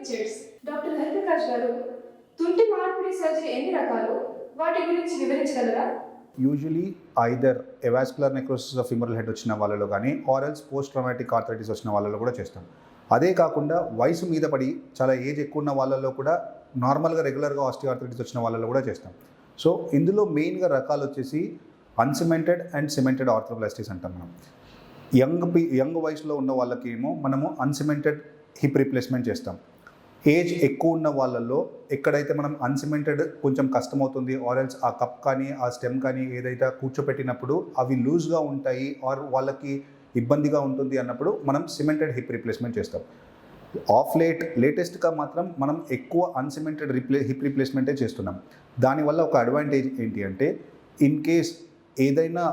Pictures doctor Hariprakash గారు తుంటి మార్పిడి సర్జరీ ఎన్ని రకాలు? వాటి గురించి వివరించగలరా? Usually either avascular necrosis of femoral head వచ్చిన వాళ్ళలో కానీ ఆరల్స్ పోస్ట్ ట్రామాటిక్ ఆర్థరైటిస్ వచ్చిన వాళ్ళలో కూడా చేస్తాం. అదే కాకుండా వయసు మీద పడి చాలా ఏజ్ ఎక్కువ ఉన్న వాళ్ళలో కూడా నార్మల్గా రెగ్యులర్గా ఆస్టియార్థరైటిస్ వచ్చిన వాళ్ళలో కూడా చేస్తాం. సో ఇందులో మెయిన్గా రకాలు వచ్చేసి అన్సిమెంటెడ్ అండ్ సిమెంటెడ్ ఆర్థోప్లాస్టిస్ అంటాం మనం. యంగ్ పీ యంగ్ వయసులో ఉన్న వాళ్ళకేమో మనము అన్సిమెంటెడ్ హిప్ రీప్లేస్మెంట్ చేస్తాం. ఏజ్ ఎక్కువ ఉన్న వాళ్ళల్లో ఎక్కడైతే మనం అన్సిమెంటెడ్ కొంచెం కష్టమవుతుంది ఆర్ ఎల్స్ ఆ కప్ కానీ ఆ స్టెమ్ కానీ ఏదైతే కూర్చోపెట్టినప్పుడు అవి లూజ్గా ఉంటాయి ఆర్ వాళ్ళకి ఇబ్బందిగా ఉంటుంది అన్నప్పుడు మనం సిమెంటెడ్ హిప్ రీప్లేస్మెంట్ చేస్తాం. ఆఫ్ లేట్ లేటెస్ట్గా మాత్రం మనం ఎక్కువ అన్సిమెంటెడ్ రిప్లే హిప్ రీప్లేస్మెంటే చేస్తున్నాం. దానివల్ల ఒక అడ్వాంటేజ్ ఏంటి అంటే ఇన్ కేస్ ఏదైనా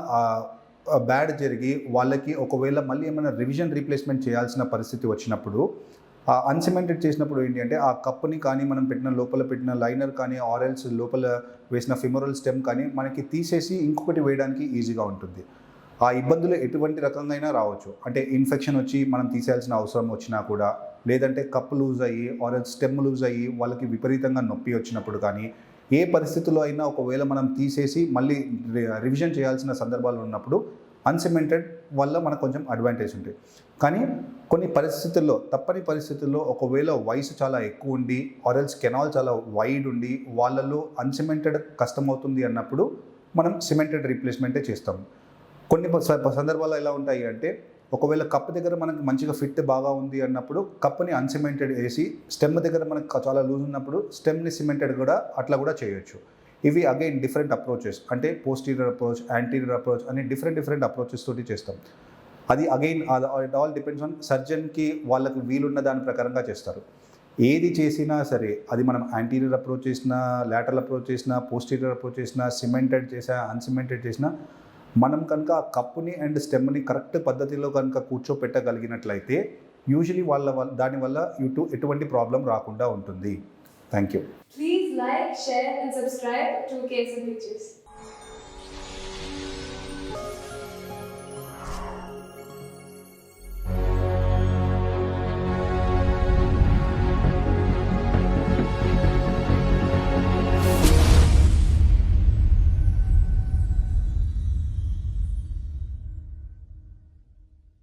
బ్యాడ్ జరిగి వాళ్ళకి ఒకవేళ మళ్ళీ ఏమైనా రివిజన్ రీప్లేస్మెంట్ చేయాల్సిన పరిస్థితి వచ్చినప్పుడు ఆ అన్సిమెంటెడ్ చేసినప్పుడు ఏంటి అంటే ఆ కప్పుని కానీ మనం పెట్టిన లోపల పెట్టిన లైనర్ కానీ ఆరెల్స్ లోపల వేసిన ఫిమరల్ స్టెమ్ కానీ మనకి తీసేసి ఇంకొకటి వేయడానికి ఈజీగా ఉంటుంది. ఆ ఇబ్బందులు ఎటువంటి రకంగా అయినా రావచ్చు. అంటే ఇన్ఫెక్షన్ వచ్చి మనం తీసేయాల్సిన అవసరం వచ్చినా కూడా లేదంటే కప్పు లూజ్ అయ్యి ఆరెల్స్ స్టెమ్ లూజ్ అయ్యి వాళ్ళకి విపరీతంగా నొప్పి వచ్చినప్పుడు కానీ ఏ పరిస్థితుల్లో అయినా ఒకవేళ మనం తీసేసి మళ్ళీ రివిజన్ చేయాల్సిన సందర్భాలు ఉన్నప్పుడు అన్సిమెంటెడ్ వల్ల మనకు కొంచెం అడ్వాంటేజ్ ఉంటుంది. కానీ కొన్ని పరిస్థితుల్లో తప్పని పరిస్థితుల్లో ఒకవేళ వయసు చాలా ఎక్కువ ఉండి ఆరల్స్ కెనాల్ చాలా వైడ్ ఉండి వాళ్ళలో అన్సిమెంటెడ్ కష్టమవుతుంది అన్నప్పుడు మనం సిమెంటెడ్ రీప్లేస్మెంటే చేస్తాం కొన్ని సందర్భాలు స- సందర్భాల్లో ఎలా ఉంటాయి అంటే ఒకవేళ కప్ దగ్గర మనకు మంచిగా ఫిట్ బాగా ఉంది అన్నప్పుడు కప్ని అన్సిమెంటెడ్ వేసి స్టెమ్ దగ్గర మనకు చాలా లూజ్ ఉన్నప్పుడు స్టెమ్ని సిమెంటెడ్ కూడా అట్లా కూడా చేయొచ్చు. ఇవి అగైన్ డిఫరెంట్ అప్రోచెస్ అంటే పోస్టీరియర్ అప్రోచ్ యాంటీరియర్ అప్రోచ్ అని డిఫరెంట్ డిఫరెంట్ అప్రోచెస్ తోటి చేస్తాం. అది again it all depends on సర్జన్కి వాళ్ళకి వీలున్న దాని ప్రకారంగా చేస్తారు. ఏది చేసినా సరే అది మనం యాంటీరియర్ అప్రోచ్ చేసినా లాటరల్ అప్రోచ్ చేసినా పోస్టీరియర్ అప్రోచ్ చేసినా సిమెంటెడ్ చేసినా అన్సిమెంటెడ్ చేసినా మనం కనుక ఆ కప్పుని అండ్ స్టెమ్ని కరెక్ట్ పద్ధతిలో కనుక కూర్చోపెట్టగలిగినట్లయితే యూజువలీ వాళ్ళ వల్ల దానివల్ల ఇటు ఎటువంటి ప్రాబ్లం రాకుండా ఉంటుంది. Thank you. Please like, share, and subscribe to Case and Pictures.